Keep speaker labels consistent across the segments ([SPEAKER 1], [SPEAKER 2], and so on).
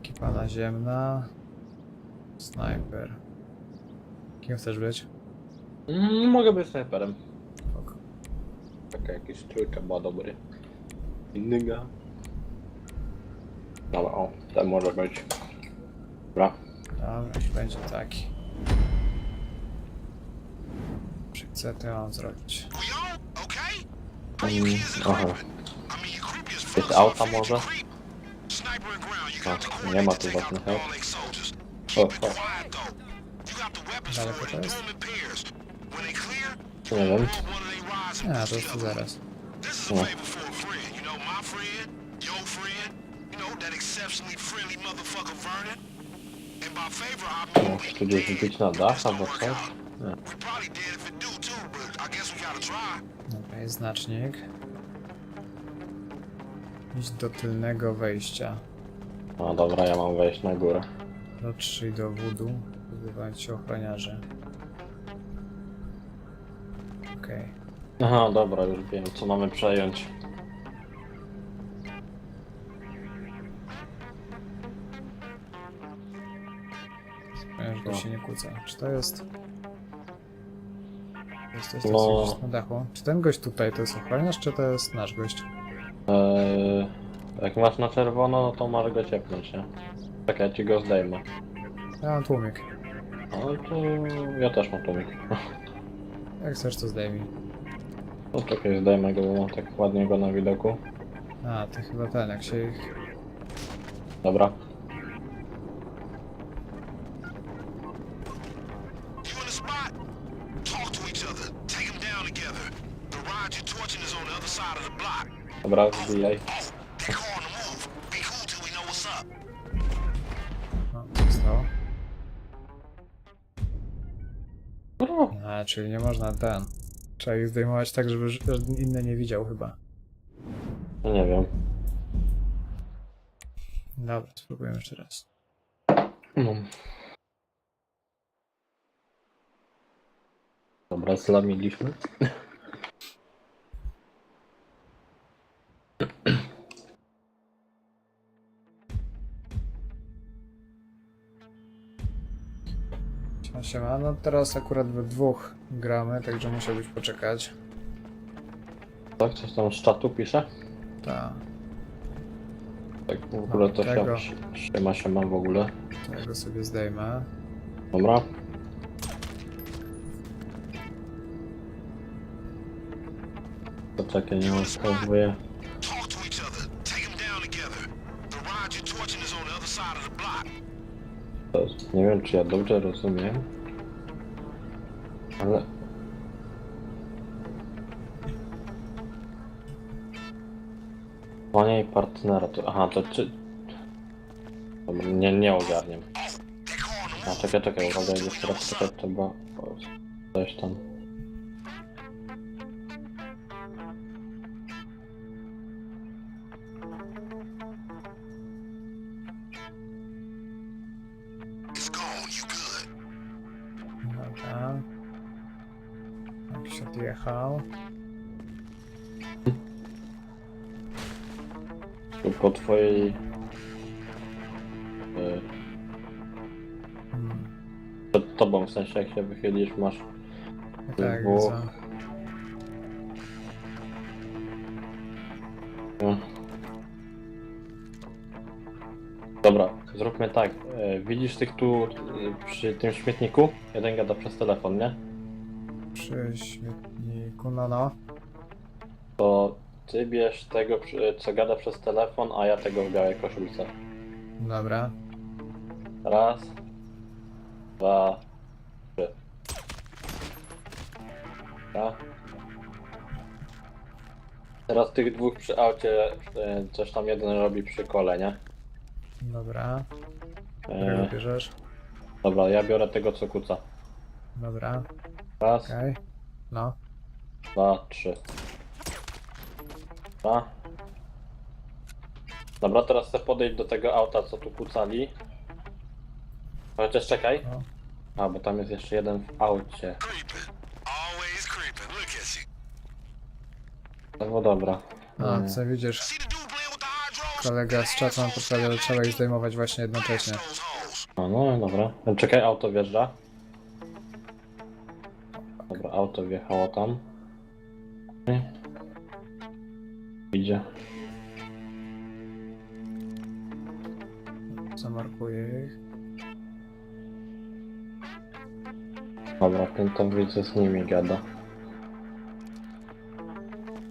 [SPEAKER 1] Ekipa naziemna. Snajper. Kim chcesz być?
[SPEAKER 2] Mm, mogę być snajperem.
[SPEAKER 1] Ok.
[SPEAKER 2] Taka jakiś trójka była dobry. Innyga. Dobra, o, ten może być. Dobra.
[SPEAKER 1] Dobra, niech będzie taki. Co to ja mam zrobić?
[SPEAKER 2] Mm, aha. Jest auta może? A, nie ma tu żadnych aut. O, o,
[SPEAKER 1] Daleko to jest?
[SPEAKER 2] nie wiem.
[SPEAKER 1] Nie, to jest tu zaraz.
[SPEAKER 2] No. No, tu gdzieś wbić na dach albo? Nie.
[SPEAKER 1] Dobra, jest znacznik. Idź do tylnego wejścia.
[SPEAKER 2] No dobra, ja mam wejść na górę.
[SPEAKER 1] Dotrzyj do wudu. Wyzywając się ochroniarzy. Okej.
[SPEAKER 2] Aha, dobra, już wiem co mamy przejąć.
[SPEAKER 1] Okay. Żeby
[SPEAKER 2] No.
[SPEAKER 1] się nie kłócę. Czy to jest... Jest coś,
[SPEAKER 2] No.
[SPEAKER 1] co jest na dachu? Czy ten gość tutaj to jest ochroniarz, czy to jest nasz gość?
[SPEAKER 2] Eee, jak masz na czerwono, no to masz go ciepnąć, nie? Czekaj, ja ci go zdejmę.
[SPEAKER 1] Ja mam tłumik.
[SPEAKER 2] Ale to ja też mam tłumik.
[SPEAKER 1] Jak chcesz, to zdejmij.
[SPEAKER 2] No czekaj, zdejmę go, bo mam tak ładnie go na widoku.
[SPEAKER 1] A, to chyba ten, jak się ich...
[SPEAKER 2] Dobra.
[SPEAKER 3] You in
[SPEAKER 1] czyli nie można ten... Trzeba ich zdejmować tak, żeby żaden inny nie widział chyba.
[SPEAKER 2] no nie wiem.
[SPEAKER 1] Dobra, spróbujemy jeszcze raz.
[SPEAKER 2] No. Dobra, zlamiliśmy.
[SPEAKER 1] Siema. No teraz akurat we dwóch gramy, także musiałbyś poczekać.
[SPEAKER 2] Tak, coś tam z czatu pisze?
[SPEAKER 1] Ta,
[SPEAKER 2] Tak w ogóle to
[SPEAKER 1] tego.
[SPEAKER 2] się, siema, siema w ogóle.
[SPEAKER 1] to ja go sobie zdejmę.
[SPEAKER 2] Dobra. To czekaj, nie.
[SPEAKER 3] To
[SPEAKER 2] Nie wiem, czy ja dobrze rozumiem. Panie i partnera, to... Aha, to czy... Dobra, nie, nie ogarniam. A, czekaj, czekaj, uwaga, jeszcze raz czekaj, trzeba... Coś tam... tobą, w sensie jak się wychylisz, masz...
[SPEAKER 1] Tak.
[SPEAKER 2] No. Dobra, zróbmy tak. E, Widzisz tych tu e, przy tym śmietniku? Jeden gada przez telefon, nie?
[SPEAKER 1] Przy śmietniku, no no.
[SPEAKER 2] To ty bierz tego, przy- co gada przez telefon, a ja tego w białej koszulce.
[SPEAKER 1] Dobra.
[SPEAKER 2] Raz, dwa, Dobra. Teraz tych dwóch przy aucie, e, coś tam jeden robi przy kole, nie?
[SPEAKER 1] Dobra. Którego
[SPEAKER 2] E,
[SPEAKER 1] bierzesz?
[SPEAKER 2] dobra, ja biorę tego, co kuca.
[SPEAKER 1] Dobra.
[SPEAKER 2] Raz,
[SPEAKER 1] Okej. No.
[SPEAKER 2] dwa, trzy. Dobra. Dobra, teraz chcę podejść do tego auta, co tu kucali. Chociaż czekaj.
[SPEAKER 1] no.
[SPEAKER 2] A, bo tam jest jeszcze jeden w aucie.
[SPEAKER 3] Creeping.
[SPEAKER 2] No bo dobra.
[SPEAKER 1] A,
[SPEAKER 2] Mm.
[SPEAKER 1] co widzisz? Kolega z czatu nam podpowiada, że trzeba ich zdejmować właśnie jednocześnie.
[SPEAKER 2] A no, dobra. Czekaj, auto wjeżdża. Dobra, auto wjechało tam. Idzie.
[SPEAKER 1] Zamarkuję ich.
[SPEAKER 2] Dobra, ten tam widzę z nimi gada.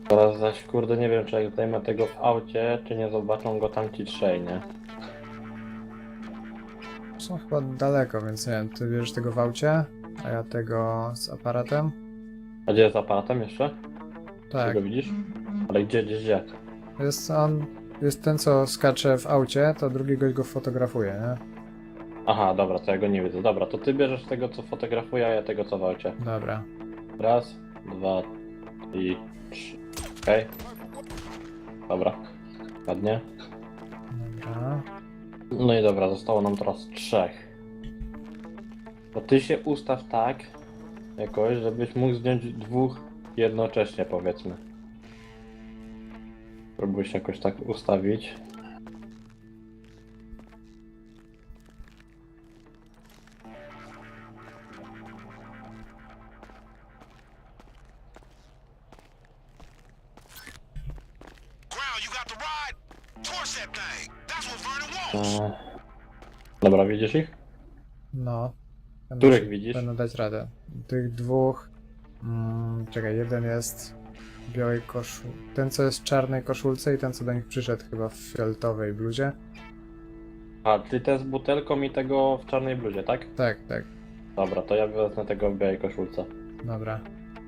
[SPEAKER 2] Teraz zaś kurde nie wiem czy jak zdejmę tego w aucie, czy nie zobaczą go tam ci trzej, nie?
[SPEAKER 1] Są chyba daleko, więc nie wiem, ty bierzesz tego w aucie, a ja tego z aparatem.
[SPEAKER 2] A gdzie jest aparatem jeszcze?
[SPEAKER 1] Tak,
[SPEAKER 2] Czy go widzisz? Ale gdzie, gdzie, gdzie?
[SPEAKER 1] jest on, jest ten co skacze w aucie, to drugi gość go fotografuje, nie?
[SPEAKER 2] Aha, dobra, to ja go nie widzę. Dobra, to ty bierzesz tego co fotografuję, a ja tego co w aucie.
[SPEAKER 1] Dobra.
[SPEAKER 2] Raz, dwa i trzy. Okej. Dobra. Ładnie.
[SPEAKER 1] Dobra.
[SPEAKER 2] No i dobra, zostało nam teraz trzech. To ty się ustaw tak jakoś, żebyś mógł zdjąć dwóch jednocześnie powiedzmy. Próbuj się jakoś tak ustawić. Eee, Dobra, widzisz ich?
[SPEAKER 1] No. Będę
[SPEAKER 2] Których widzisz?
[SPEAKER 1] Będę dać radę. Tych dwóch. Mm, czekaj, jeden jest w białej koszulce. Ten, co jest w czarnej koszulce i ten, co do nich przyszedł chyba w fioletowej bluzie.
[SPEAKER 2] A, ty ten z butelką i tego w czarnej bluzie, tak?
[SPEAKER 1] Tak, tak.
[SPEAKER 2] Dobra, to ja wezmę tego w białej koszulce.
[SPEAKER 1] Dobra.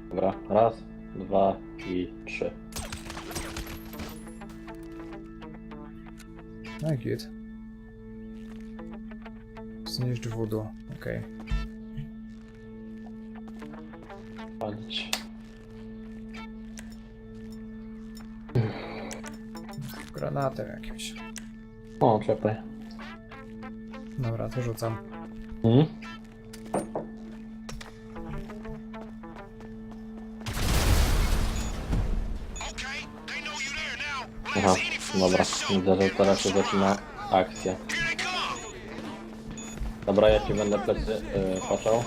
[SPEAKER 2] Dobra, raz, dwa i trzy.
[SPEAKER 1] No i git. Zniszcz voodoo. Okej.
[SPEAKER 2] Palić.
[SPEAKER 1] Granatem jakimś.
[SPEAKER 2] O, czekaj.
[SPEAKER 1] Dobra, to rzucam.
[SPEAKER 2] Mhm. Aha, dobra. Widzę, że teraz się zaczyna akcja. Dobra, ja ci będę plecy yy, patrzał.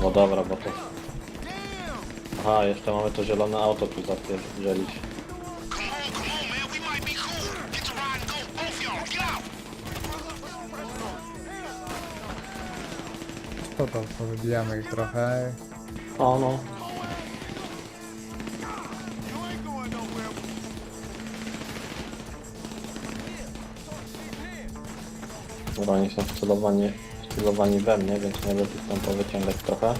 [SPEAKER 2] No dobra, bo to... Aha, jeszcze mamy to zielone auto tu zapierdzielić.
[SPEAKER 3] Come on, come on, man. We might
[SPEAKER 2] oni są wcelowani, wcelowani we mnie, więc nie lepiej stąd powyciągać trochę.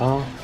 [SPEAKER 2] Dobra.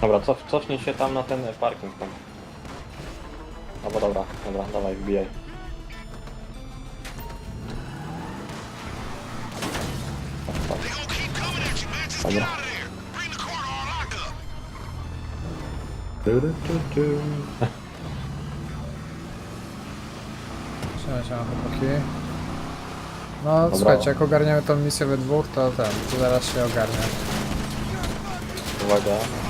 [SPEAKER 2] Dobra, cof, cofnij się tam na ten parking tam. Albo dobra, dobra, dawaj, wbijaj. Dobra.
[SPEAKER 1] Siema, siema chłopaki. No słuchajcie, jak ogarniemy tą misję we dwóch, to ten, to zaraz się ogarnia.
[SPEAKER 2] Uwaga,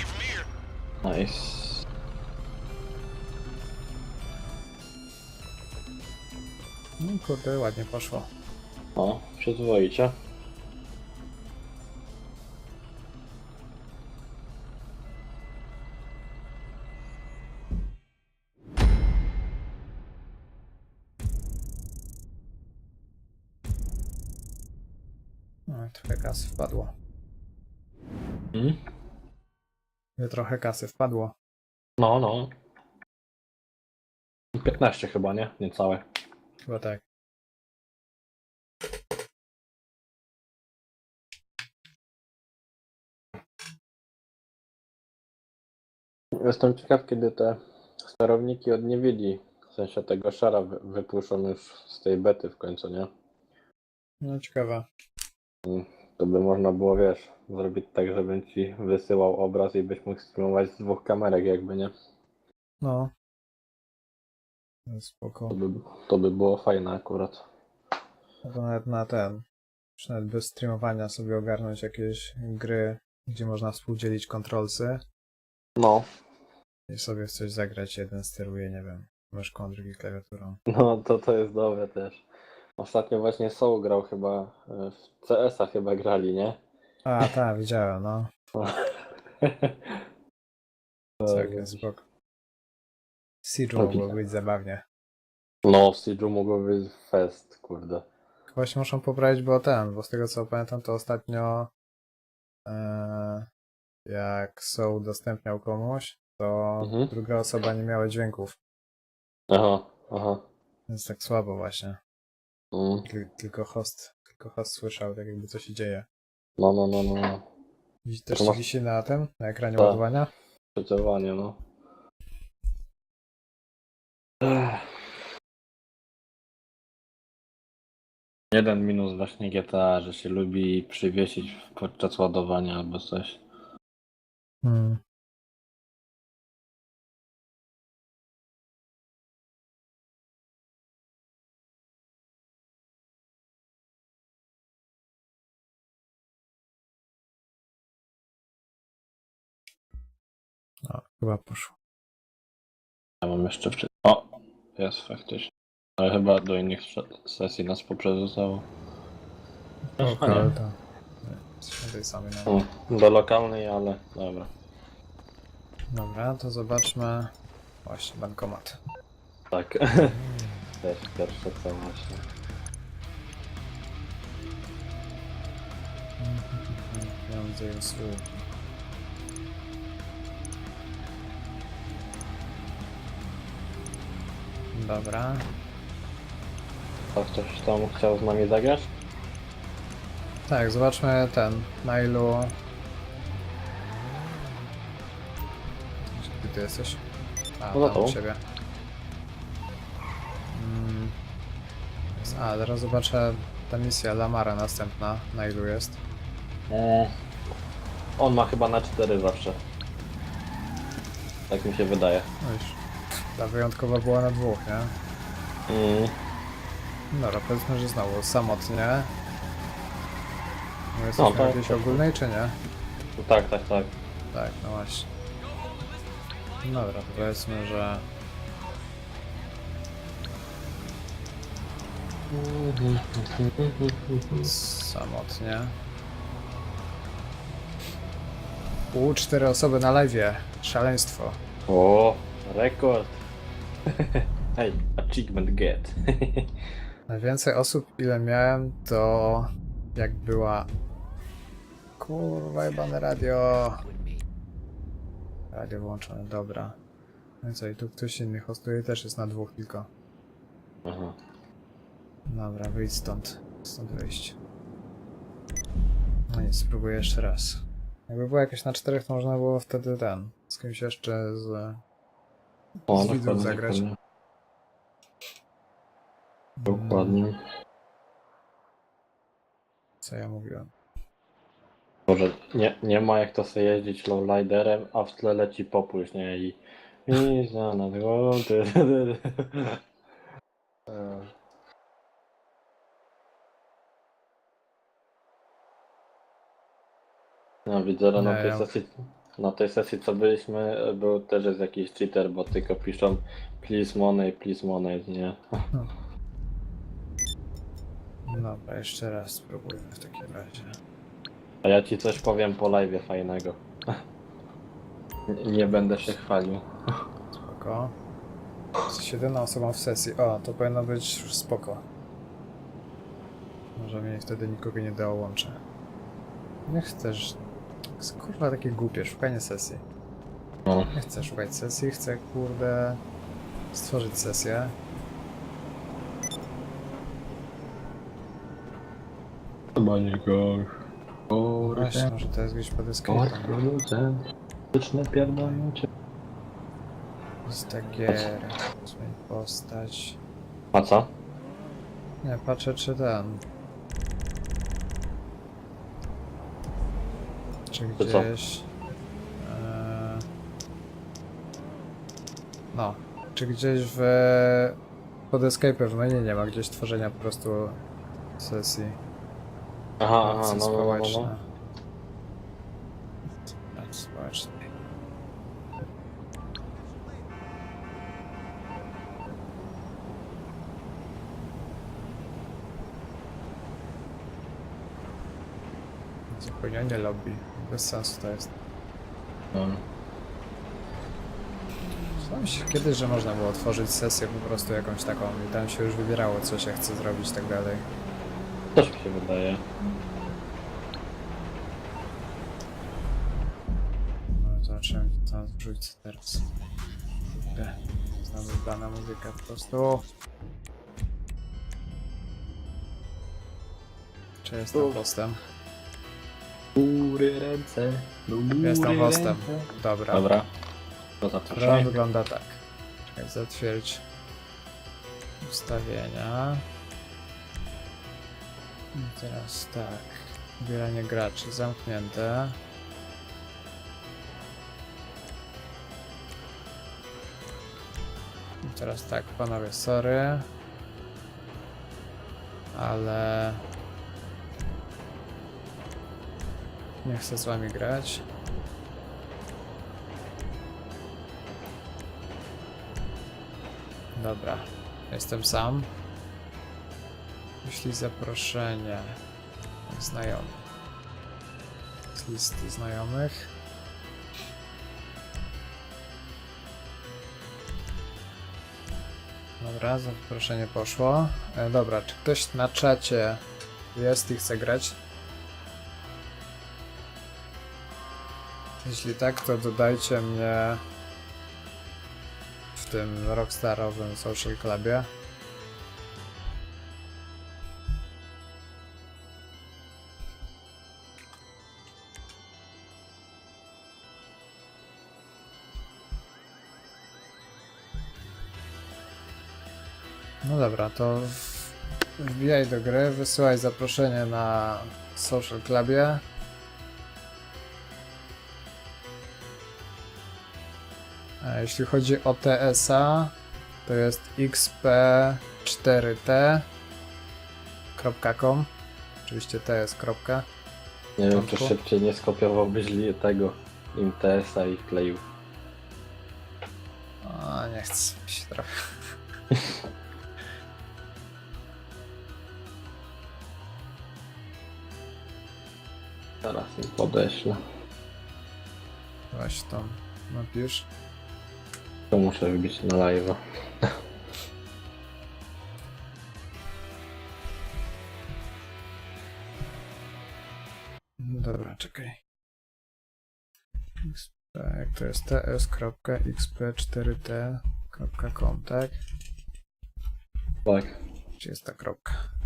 [SPEAKER 3] it from here.
[SPEAKER 2] Nice.
[SPEAKER 1] No kurde, ładnie poszło.
[SPEAKER 2] O, przyzwoicie.
[SPEAKER 1] Nie trochę kasy wpadło.
[SPEAKER 2] No, no. 15 chyba, nie? Niecałe.
[SPEAKER 1] Chyba tak.
[SPEAKER 2] Jestem ciekaw, kiedy te sterowniki od Niewiedzi, w sensie tego szara, wy- wypuszczą już z tej bety w końcu, nie?
[SPEAKER 1] No ciekawe.
[SPEAKER 2] To by można było, wiesz, zrobić tak, żebym ci wysyłał obraz i byś mógł streamować z dwóch kamerek jakby, nie?
[SPEAKER 1] No. Spoko.
[SPEAKER 2] To by, to by było fajne akurat.
[SPEAKER 1] No to nawet na ten. Już nawet bez streamowania sobie ogarnąć jakieś gry, gdzie można współdzielić kontrolsy
[SPEAKER 2] No,
[SPEAKER 1] i sobie w coś zagrać. Jeden steruje, nie wiem, myszką, drugi klawiaturą.
[SPEAKER 2] no to to jest dobre też. Ostatnio właśnie Soul grał chyba, e, w CS-a chyba grali, nie?
[SPEAKER 1] A, tak, widziałem, no. Całkiem spoko. Siege
[SPEAKER 2] No,
[SPEAKER 1] mogło być zabawnie.
[SPEAKER 2] No, w Siege'u mogło być fest, kurde.
[SPEAKER 1] Właśnie muszą poprawić, bo ten, bo z tego co pamiętam, to ostatnio e, jak są udostępniał komuś, to
[SPEAKER 2] Mhm.
[SPEAKER 1] druga osoba nie miała dźwięków,
[SPEAKER 2] Aha, aha.
[SPEAKER 1] więc tak słabo właśnie.
[SPEAKER 2] Mm.
[SPEAKER 1] Tyl- Tylko host, tylko host słyszał, tak jakby co się dzieje.
[SPEAKER 2] No, no, no, no, no.
[SPEAKER 1] Widzi też
[SPEAKER 2] masz-
[SPEAKER 1] wisi na tym, na ekranie
[SPEAKER 2] Tak.
[SPEAKER 1] ładowania?
[SPEAKER 2] Przeciewanie, no. Ech. Jeden minus właśnie GTA, że się lubi przywiesić podczas ładowania albo coś.
[SPEAKER 1] Hmm. Chyba poszło.
[SPEAKER 2] Ja mam jeszcze wczy... O! Jest faktycznie. Ale chyba do innych sesji nas poprzerzucało.
[SPEAKER 1] O,
[SPEAKER 2] A nie.
[SPEAKER 1] kolta. Nie, tej samej na
[SPEAKER 2] Mm, Do lokalnej, ale dobra.
[SPEAKER 1] Dobra, to zobaczmy. Właśnie, bankomat.
[SPEAKER 2] Tak. Też pierwsze co właśnie.
[SPEAKER 1] Pieniądze i usługi. Dobra.
[SPEAKER 2] A ktoś tam chciał z nami zagrać?
[SPEAKER 1] Tak, zobaczmy ten, na ilu... Gdzie ty jesteś? A,
[SPEAKER 2] No za
[SPEAKER 1] tam
[SPEAKER 2] tą.
[SPEAKER 1] u siebie. Mm. A, teraz zobaczę ta misja Lamara następna, na ilu jest.
[SPEAKER 2] Mm. On ma chyba na 4 zawsze. Tak mi się wydaje.
[SPEAKER 1] No już. Ta wyjątkowa była na dwóch, nie?
[SPEAKER 2] Mm.
[SPEAKER 1] Dobra, powiedzmy, że znowu samotnie. No jesteśmy
[SPEAKER 2] tak,
[SPEAKER 1] w jakiejś
[SPEAKER 2] tak.
[SPEAKER 1] ogólnej, czy nie?
[SPEAKER 2] No tak, tak, tak.
[SPEAKER 1] Tak, no właśnie. Dobra, to powiedzmy, że... Samotnie. U, cztery osoby na live. Szaleństwo.
[SPEAKER 2] O, rekord. Hej, achievement get.
[SPEAKER 1] Najwięcej osób, ile miałem, to jak była. Kurwa, jebane radio. Radio włączone, dobra. No i co, i tu ktoś inny hostuje, też jest na dwóch tylko.
[SPEAKER 2] Aha.
[SPEAKER 1] Dobra, wyjdź stąd. Stąd wyjść. No nic, spróbuję jeszcze raz. Jakby było jakieś na czterech, to można było wtedy ten. Z kimś jeszcze z.
[SPEAKER 2] O,
[SPEAKER 1] z
[SPEAKER 2] widzą
[SPEAKER 1] zagrać.
[SPEAKER 2] Dokładnie.
[SPEAKER 1] Co ja mówiłem?
[SPEAKER 2] Boże, nie, nie ma jak to sobie jeździć lowliderem, a w tle leci popuś, nie? I... I za nad głową... ty- No widzę rano
[SPEAKER 1] Nie,
[SPEAKER 2] tej sesji na tej sesji co byliśmy, był też jest jakiś cheater, bo tylko piszą please money, please money, nie?
[SPEAKER 1] Dobra, jeszcze raz spróbujmy w takim razie.
[SPEAKER 2] A ja ci coś powiem po live fajnego. Nie- Nie będę się chwalił.
[SPEAKER 1] Spoko. Jesteś jedyną osobą w sesji. O, to powinno być już spoko. Może mi wtedy nikogo nie dołączę. Nie chcesz... To jest kurwa takie głupie, szukanie sesji.
[SPEAKER 2] No.
[SPEAKER 1] Nie chcę szukać sesji, chcę kurde... stworzyć sesję.
[SPEAKER 2] Chyba nie go.
[SPEAKER 1] Właśnie, może to jest gdzieś pod escape'em.
[SPEAKER 2] Styczne pierdolnięcie.
[SPEAKER 1] Stagier... Postać...
[SPEAKER 2] A co?
[SPEAKER 1] Nie, patrzę czy ten...
[SPEAKER 2] To co?
[SPEAKER 1] gdzieś... e, No, czy gdzieś w... Pod escape w menu nie ma gdzieś tworzenia po prostu sesji.
[SPEAKER 2] Aha, aha,
[SPEAKER 1] akcji
[SPEAKER 2] no, no, no, no,
[SPEAKER 1] społeczne.
[SPEAKER 2] no.
[SPEAKER 1] Tak, lobby. Bez sensu to jest.
[SPEAKER 2] no.
[SPEAKER 1] Zdaje mi się kiedyś, że można było otworzyć sesję po prostu jakąś taką i tam się już wybierało co się chce zrobić i tak dalej.
[SPEAKER 2] Też mi się wydaje.
[SPEAKER 1] No zobaczymy co tam teraz. Kurde, Znowu dana muzyka po prostu. Czy jestem
[SPEAKER 2] Uff.
[SPEAKER 1] hostem?
[SPEAKER 2] Góry ręce.
[SPEAKER 1] Jestem hostem. Dobra.
[SPEAKER 2] Dobra. To
[SPEAKER 1] Gra wygląda tak. Czekaj, zatwierdź ustawienia. I teraz tak. Wybieranie graczy zamknięte. I teraz tak, panowie, sorry. Ale... Nie chcę z wami grać. Dobra, jestem sam. Jeśli zaproszenie znajomych. Z listy znajomych. Dobra, zaproszenie poszło. E, dobra, czy ktoś na czacie jest i chce grać? Jeśli tak, to dodajcie mnie w tym rockstarowym social clubie. No dobra, to wbijaj do gry, wysyłaj zaproszenie na social clubie. A jeśli chodzi o TSA, to jest xp4t.com. Oczywiście T jest kropka.
[SPEAKER 2] Nie wiem, czy szybciej nie skopiowałbyś tego IMTS-a i wkleił.
[SPEAKER 1] A nie chcę mi się trochę.
[SPEAKER 2] Zaraz mi podeślę.
[SPEAKER 1] Weź tam napisz.
[SPEAKER 2] To muszę wbić na live'a.
[SPEAKER 1] Dobra, czekaj. Jak to jest ts.xp4t.com, tak?
[SPEAKER 2] Tak.
[SPEAKER 1] Czy jest ta kropka?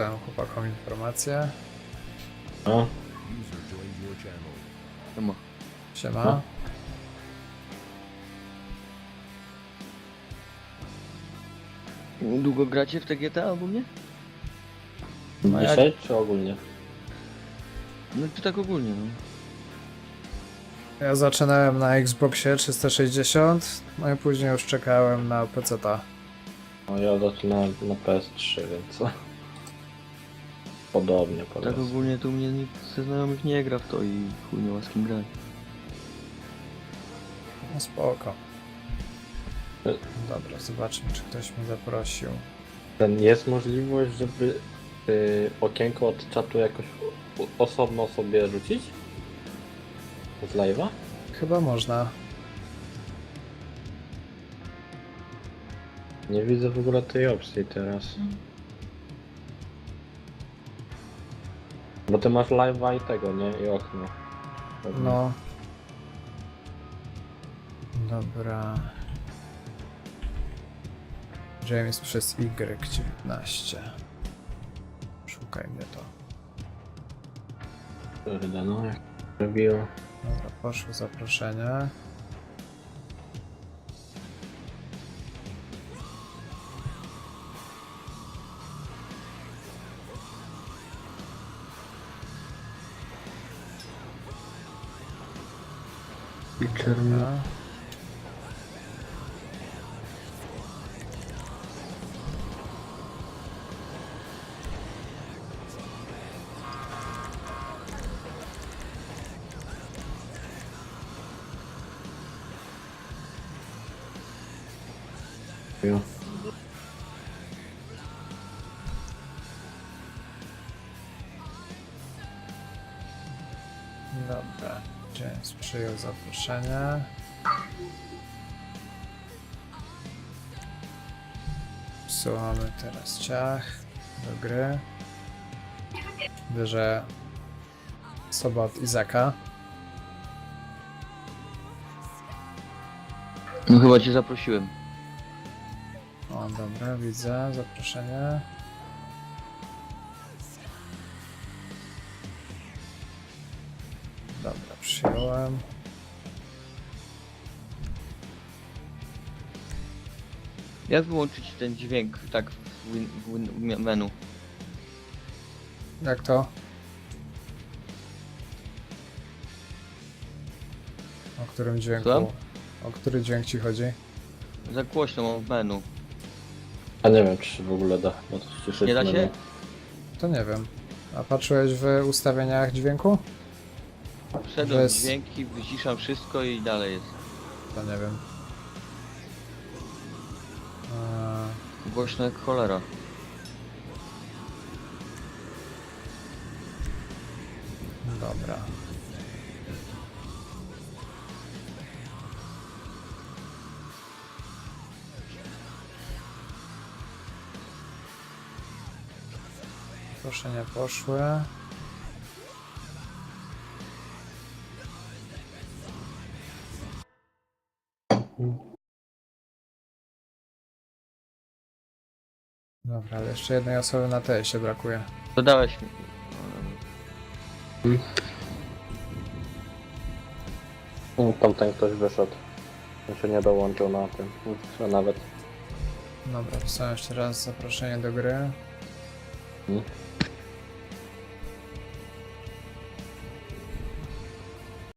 [SPEAKER 1] Wysłałem chłopakom informację.
[SPEAKER 2] No.
[SPEAKER 4] Siema.
[SPEAKER 1] Siema.
[SPEAKER 2] No.
[SPEAKER 4] Długo gracie w te GTA ogólnie?
[SPEAKER 1] No
[SPEAKER 2] Dzisiaj czy ogólnie?
[SPEAKER 4] No to tak ogólnie, no.
[SPEAKER 1] Ja zaczynałem na Xboxie 360, no i później już czekałem na PC-ta.
[SPEAKER 2] No ja zaczynałem na PS3, więc... co. Podobnie
[SPEAKER 4] Tak
[SPEAKER 2] powiedzmy.
[SPEAKER 4] ogólnie to u mnie nikt ze znajomych nie gra w to i chuj nie ma z kim grać.
[SPEAKER 1] No spoko.
[SPEAKER 2] E-
[SPEAKER 1] Dobra, zobaczmy, czy ktoś mnie zaprosił.
[SPEAKER 2] Ten jest możliwość, żeby y, okienko od czatu jakoś o- osobno sobie rzucić? Z live'a?
[SPEAKER 1] Chyba można.
[SPEAKER 2] Nie widzę w ogóle tej opcji teraz. Bo ty masz live'a i tego, nie? I okno.
[SPEAKER 1] No. Dobra. James przez Y19. Szukaj mnie to.
[SPEAKER 2] Kurde, no jak robiło.
[SPEAKER 1] Dobra, poszło zaproszenie. Dobra.
[SPEAKER 2] Jo.
[SPEAKER 1] Przyjął zaproszenie. Wsyłamy teraz ciach do gry. Bierze osoba od Izaka.
[SPEAKER 4] No chyba cię zaprosiłem.
[SPEAKER 1] O, dobra, widzę zaproszenie. Dobra, przyjąłem.
[SPEAKER 4] Jak wyłączyć ten dźwięk tak w, win, w win, menu?
[SPEAKER 1] Jak to? O którym dźwięku?
[SPEAKER 4] Słucham?
[SPEAKER 1] O który dźwięk ci chodzi?
[SPEAKER 4] Za głośno mam w menu.
[SPEAKER 2] A nie wiem, czy się w ogóle da, bo to ściszy
[SPEAKER 4] Nie da się?
[SPEAKER 1] To nie wiem. A patrzyłeś w ustawieniach dźwięku?
[SPEAKER 4] Wszedłem
[SPEAKER 1] Bez-
[SPEAKER 4] w dźwięki, wyciszam wszystko i dalej jest.
[SPEAKER 1] To nie wiem. Eee,
[SPEAKER 4] Głośno jak cholera.
[SPEAKER 1] dobra. Proszę nie poszły. Dobra, ale jeszcze jednej osoby na TS się brakuje.
[SPEAKER 4] Dodałeś mi.
[SPEAKER 2] No, Tamten ktoś wyszedł. On się nie dołączył na tym. Że nawet.
[SPEAKER 1] Dobra, wysłałem jeszcze raz zaproszenie do gry.
[SPEAKER 2] Hmm.